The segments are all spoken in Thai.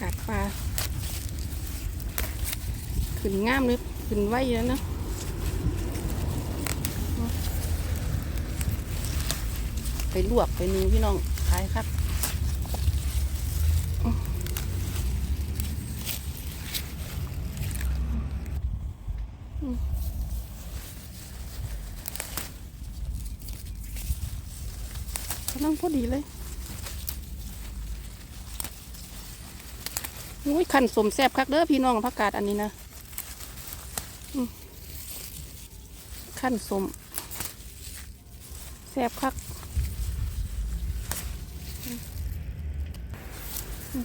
กาดปลาขึ้นงามเลยขึ้นไวแล้วเนอะไปลวกไปนึงพี่น้องขายครับกำลังพอดีเลย อ้ยขันสมแซบคักเด้อพี่น้องผักกาดอันนี้นะขันสมแซบคัก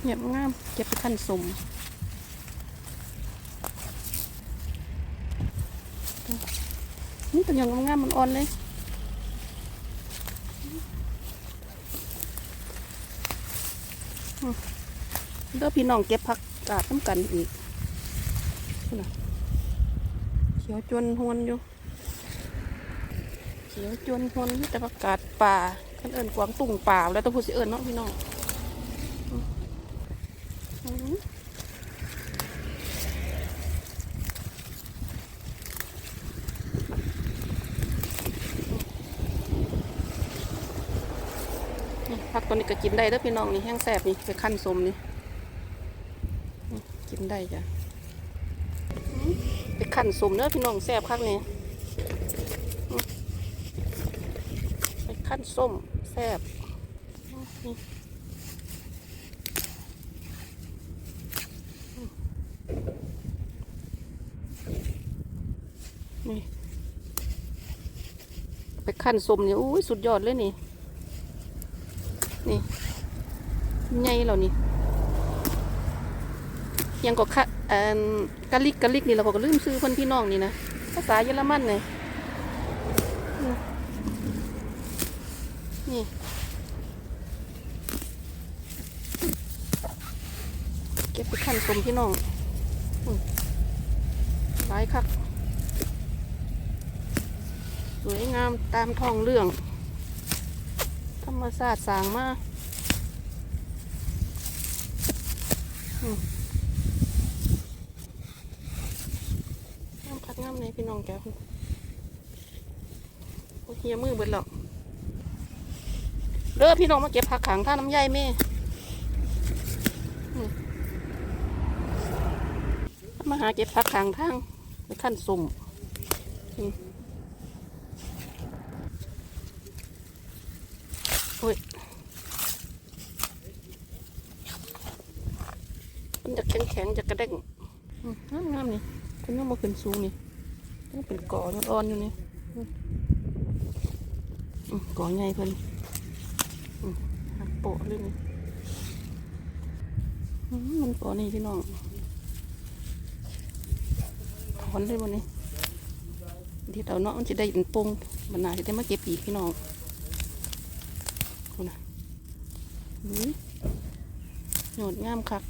เงียบงามเก็บไปขันสมนี่ตัวอย่างงามมันอ่อนเลย เด้อพี่น้องเก็บผักกาดน้ำกันอีกนี่นะเขียวจวนหวนอยู่ เขียวจวนหวนแต่ผักกาดป่าขันเอิญกวางตุ่งป่าแล้วต้องพูดสิเอิญเนาะพี่น้องผักตัวนี้ก็กินได้เด้อพี่น้องนี่แห้งแสบนี่ไปขั้นสมนี่ นได้จ้ะไปขั้นสมเด้อพี่น้องแสบคักนี่ไปขั้นส้มแสบนี่ไปขั้นสมนี่อุ้ยสุดยอดเลยนี่ นี่ใหญ่เรานี่ ยังก็คะเอ่อกะลิกกะลิกนี่เราก็ลืมซื้อเพิ่นพี่น้องนี่นะภาษาเยอรมันเลยนี่เก็บไปขั้นสมพี่น้องหลายคักสวยงามตามท้องเรื่อง ธรรมศาสตร์สางมาอืมงามพักงามเลยพี่น้องแกคุณโอเฮียมือเบิดหรอกเด้อพี่น้องมาเก็บผักขังท่าน้ำใยแม่มาหาเก็บผักขังทางไปขั้นสุ่มมโอ้ยมันจะแข็งแข็งๆจะกระเด้งงามๆนี่คุณยังมาขึ้นสูงนี่ เป็นกอยังอ่อนอยู่นี่กอใหญ่เพิ่นอืมหักโปะเลยนี่มันกอนี่พี่น้องถอนเลยวันนี้ที่เต่าเนาะมันจะได้เป็นปงบรรณาจะได้มาเก็บอีกพี่น้องคุณนะอุ้ยโหดงามคัก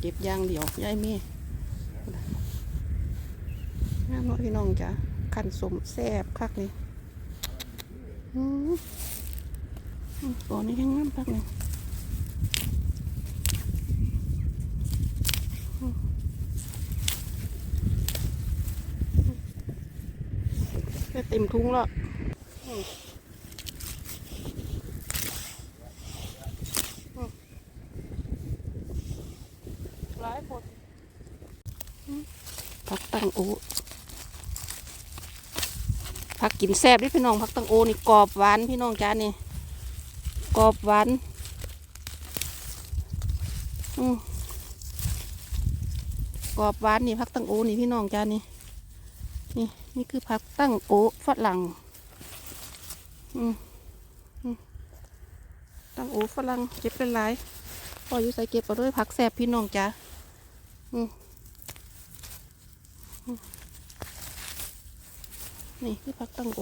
เก็บยางเดียวยายเมีงาม เน้อยพี่น้องจ้ะขันสมแซ่บคักเลยอืมอืมก่อนนี้ยังงามคักเลยอืมได้เต็มทุงแล้วอืมหลายคนผักตังโอ ผักกินแซ่บด้พี่น้องผักตังโอนี่กรอบหวานพี่น้องจ้านี่กรอบหวานอืกรอบหวานนี่ผักตังโอนี่พี่น้องจ้านี่นี่นี่คือผักตังโอฝรั่งอืมตังโอฝรั่งเก็บเป็นหลายพออยู่ใส่เก็บเอาด้วยผักแซ่บพี่น้องจ้าอืม นี่คือผักตังโอ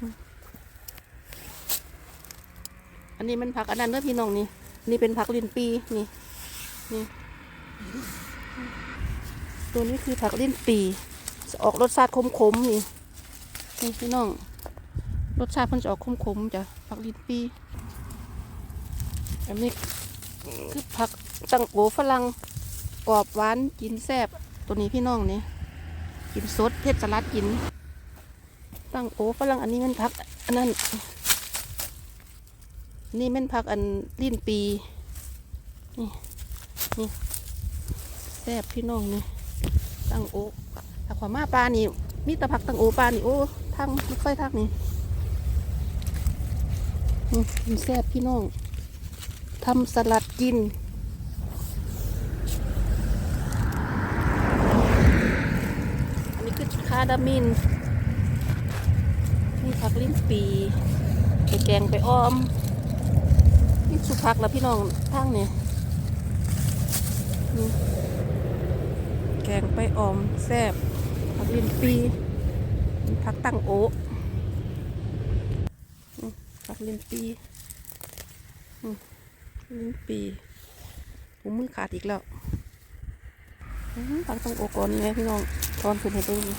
อืมอันนี้มันผักอันนั้นเด้อพี่น้องนี่นี่เป็นผักลิ้นปีนี่นี่ตัวนี้คือผักลิ้นปีจะออกรสชาติขมๆนี่นี่พี่น้องรสชาติเพิ่นจะออกขมๆจ้ะผักลิ้นปีอันนี้คือผักตังโอฝรั่งกรอบหวานกินแซ่บ ตัวนี้พี่น้องนี่กินสดเทศสลัดกินตั้งโอฝรั่งอันนี้มันผักอันนั้นนี่มันผักอันลิ้นปีนี่นี่แซ่บพี่น้องนี่ตั้งโอถ้าขวามาปลานี่มีต่ผักตั้งโอปลานี่โอ้ทั้งไม่ค่อยทักนี่อืมมันแซ่บพี่น้องทำสลัดกินนี้คือคาดามิน นี่ผักลิ้นปีไปแกงไปอ้อม นี่สุพักแล้วพี่น้องทางเนี่ยแกงไปอ้อมแซ่บผักลิ้นปีผักตั้งโอะผักลิ้นปีลิ้นปีผมมือขาดอีกแล้วอื้อผักตั้งโอะก่อนนี่ไงพี่น้องตอนขึ้นให้เบิ่งนี่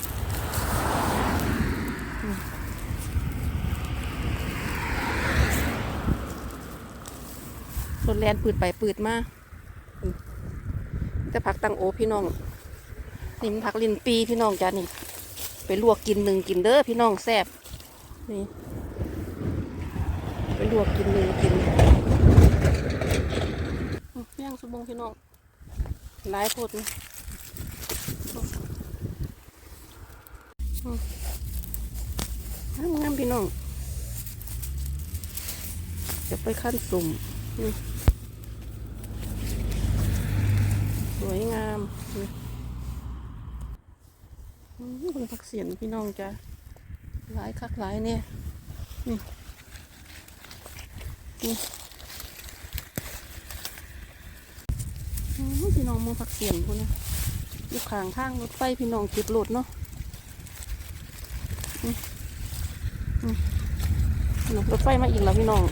รถแลนปืดไปปืดมาอืมจะพักตังโอพี่น้องนี่มันพักลินปีพี่น้องจ้านี่ ไปลวกกินหนึ่งกินเด้อพี่น้องแซ่บนี่ ไปลวกกินหนึ่งกินอืมย่างสมงพี่น้องหลายโพดนี่งามงามพี่น้องจะไปขั้นสุ่มนี่ส วยงามคนพักเสียนพี่น้องจ้ะหลายคักหลายเนี่ยนี่นี่พี่น้องมองพักเสียนพวกนี้อยู่ข้างทางรถไฟพี่น้องจิบรถเนาะรถไฟมาอีกแล้วพี่น้อง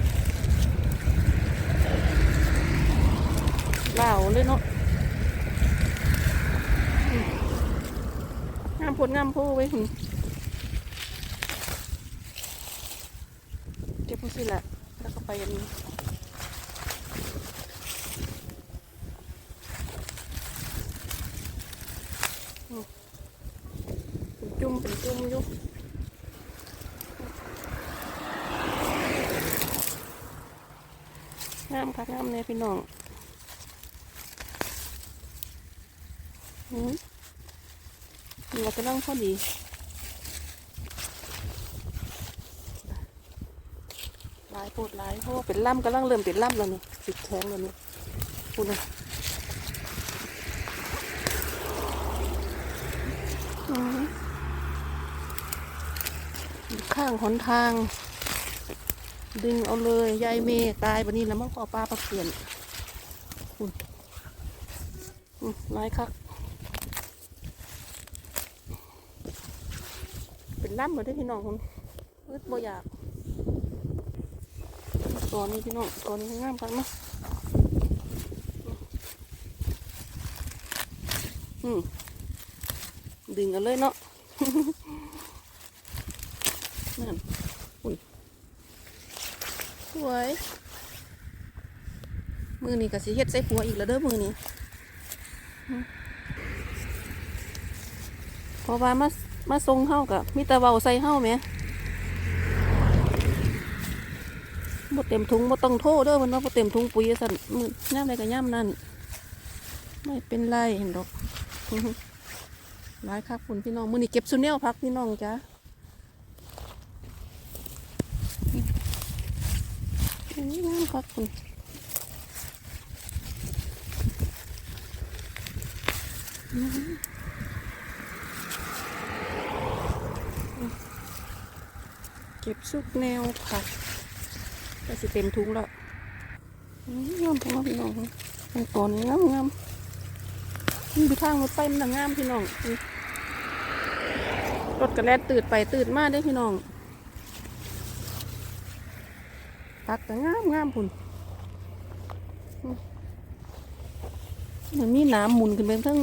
เหล่าเลยเนาะอืมงาม ผลงามผู้ไว้ยหึเก็บผู้สิละแล้วก็ไปอันนี้อืมเป็นจุ่มเป็นจุ่มยู่งามค่ะงามเนี่ยพี่น้องอืม นี่เราจะนั่งพอดีหลายโพดหลายเพราะว่าเป็นล่ำกำลังเริ่มเป็นล่ำแล้วนี่ติดแข็งแล้วนี่พูดนะข้างหนทาง ดึงเอาเลยยายเมย์ตายบันนี้แล้วมันก็ปลาปลาเปลี่ยนคุณอืมหลายคัก เป็น ล่ำเหมือนที่พี่น้องคนอึดบ่อยากตัวนี้พี่น้องตัวนี้งามพักเนาะอืมดึงกันเลยเนาะนั่นอุ้ยสวยมือนี้ก็สิเฮ็ดใส่ปัวอีกแล้วเด้อมือนี้อืมเพราะว่ามา มาทรงเฮากับมีแต่เว้าใส่เฮาแหมบ่เต็มถุงบ่ต้องโทษเด้อมันว่าบ่เต็มถุงปุ๋ยสั่นมือย่ามใดก็ย่ามนั่นไม่เป็นไรเห็นดอกหลายคักคุณพี่น้องมื้อนี้เก็บซุแนวพักพี่น้องจ้ะนนี้งามคักคุณ เก็บซุกแนวผักก็สิเต็มถุงแล้วอืมงามพี่น้องพี่น้องตรงตัวนี้งามงามนี่ดูทางรถไฟมันน่งามพี่น้องรถกระแลดตืดไปตืดมาได้พี่น้องผักแต่งามงามพุ่นมันมีน้ำหมุนขึ้นไปทั้ง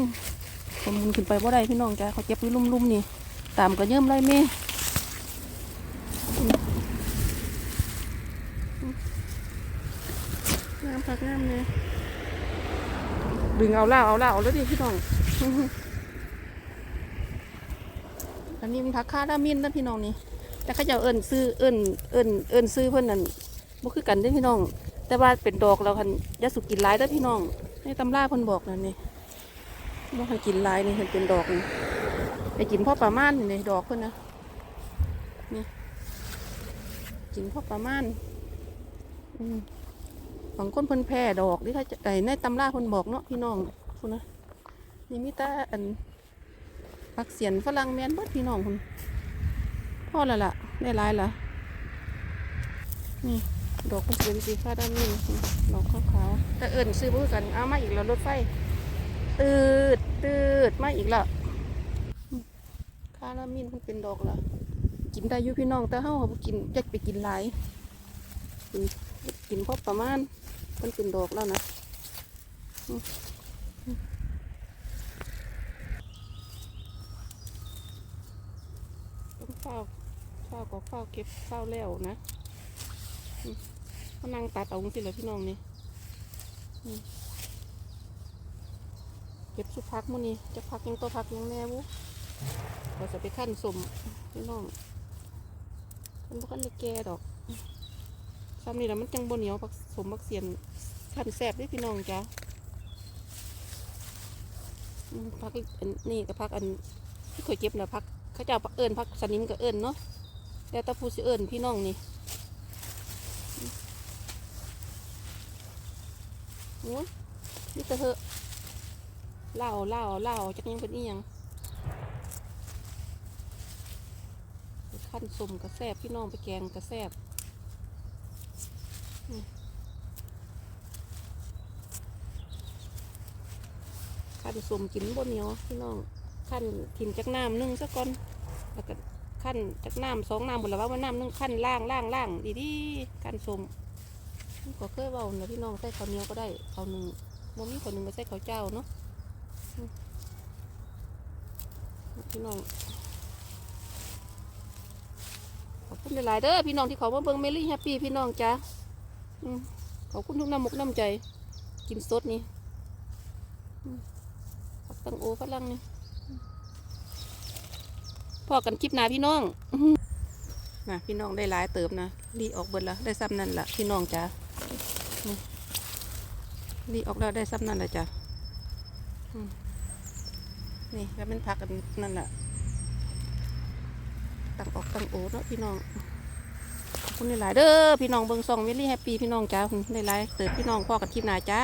ก็หมุนขึ้นไปว่าได้พี่น้องจ้ะเขาเก็บไว้ลุ่มๆนี่ตามก็เยิ่มไรเม่อืม ผักงามเลย ดึงเอาล่าเอาล่าเอาแล้วดิพี่น้องอันนี้มันผักคารามินนะพี่น้องนี่แต่เขาจะเอิ้นซื้อเอิ้นเอิ้นเอิ้นซื้อเพื่อนนั่นบ่คือกันเด้พี่น้อง แต่ว่าเป็นดอกแล้วคันยาสุกินหลายด้พี่น้องในตำราเพิ่นบอกนั่นนี่บ่ให้กินหลายนี่เพิ่นเป็นดอกนี่ให้กินพ่อประมาณนี่นี่ดอกเพิ่นนะนี่กินพ่อประมาณอืม บางคนเพิ่นแพ้ดอกนี่เขาจะไอ้ในตำราเพิ่นบอกเนาะพี่น้องพุ่นนะนี่มีแต่อันปักเสียนฝรั่งแม่นเบิดพี่น้องพุ่นพอแล้วล่ะได้หลายละนี่ดอกมันเป็นสีฟ้าด้านนี้ดอกขาวๆแต่เอิ่นซื้อเพื่อกันเอามาอีกแล้วรถไฟ ตืดตืดมาอีกแล้วอืมคารามินมันเป็นดอกละกินได้อยู่พี่น้องแต่เฮาบ่กินอยากไปกินหลายกินกินพอประมาณ มันเป็นดอกแล้วนะต้องเฝ้าเฝ้าก็เฝ้าเก็บเฝ้าแล้วนะเขานั่งตัดเอาสิเลยพี่น้องนี่เก็บสุพักมื้อนี้จะพักยังตัวพักยังแน่บุเราจะไปขั้นสมพี่น้องมันบ่ขั้นได้แก่ดอก ซ้ำนี่แล้วมันจังบนเหนียวผักสมผักเสียนขั้นแสบด้วยพี่น้องจ้ะพักอันนี่กับพักอันที่เคยเก็บนะพักเขาเจ้าเอิญพักสนิมกับเอิญเนาะแล้วตะพูสิเอิญพี่น้องนี่โอ้ยนี่แต่เถอะเล่าเล่าเล่าจักยังเป็นอีหยังขั้นสมกระแซบพี่น้องไปแกงกระแซบ ขั้นสมกินบนเหนียวพี่น้องขั้นถิ่นจากน้ำนึ่งซะก่อนแล้วก็ขั้นจากน้ำสองน้ำหมดแล้วว่าน้ำนึ่งขั้นล่างล่างล่างดีดีขั้นสมก็เคยเบาเนาะพี่น้องใส่ข้าวเหนียวก็ได้ข้าวหนึ่งบ่มีข้าวหนึ่งก็ใส่ข้าวเจ้าเนาะพี่น้องขอบคุณหลายๆเด้อพี่น้องที่ขามาเบิ่งเมลี่แฮปปี้พี่น้องจ้า ขอบคุณทุกน้ำมกน้ำใจ กินสดนี่ผักตังโอฝรั่งนี่อืมพอกันคลิปหนาพี่น้องนะพี่น้องได้หลายเติมนะรีออกเบิดละได้ซ้ำนั่นละพี่น้องจ้านี่ออกแล้วได้ซ้ำนั่นแหละจ้ะนี่ก็เป็นผักอันนั่นแหละตั้งออกตั้งโอเนาะพี่น้อง คุณหลายๆเด้อพี่น้องเบิงซองเวลี่แฮปปี้พี่น้องจ้าคุณหลายๆเติบพี่น้องพ่อกับทีมนาจ้า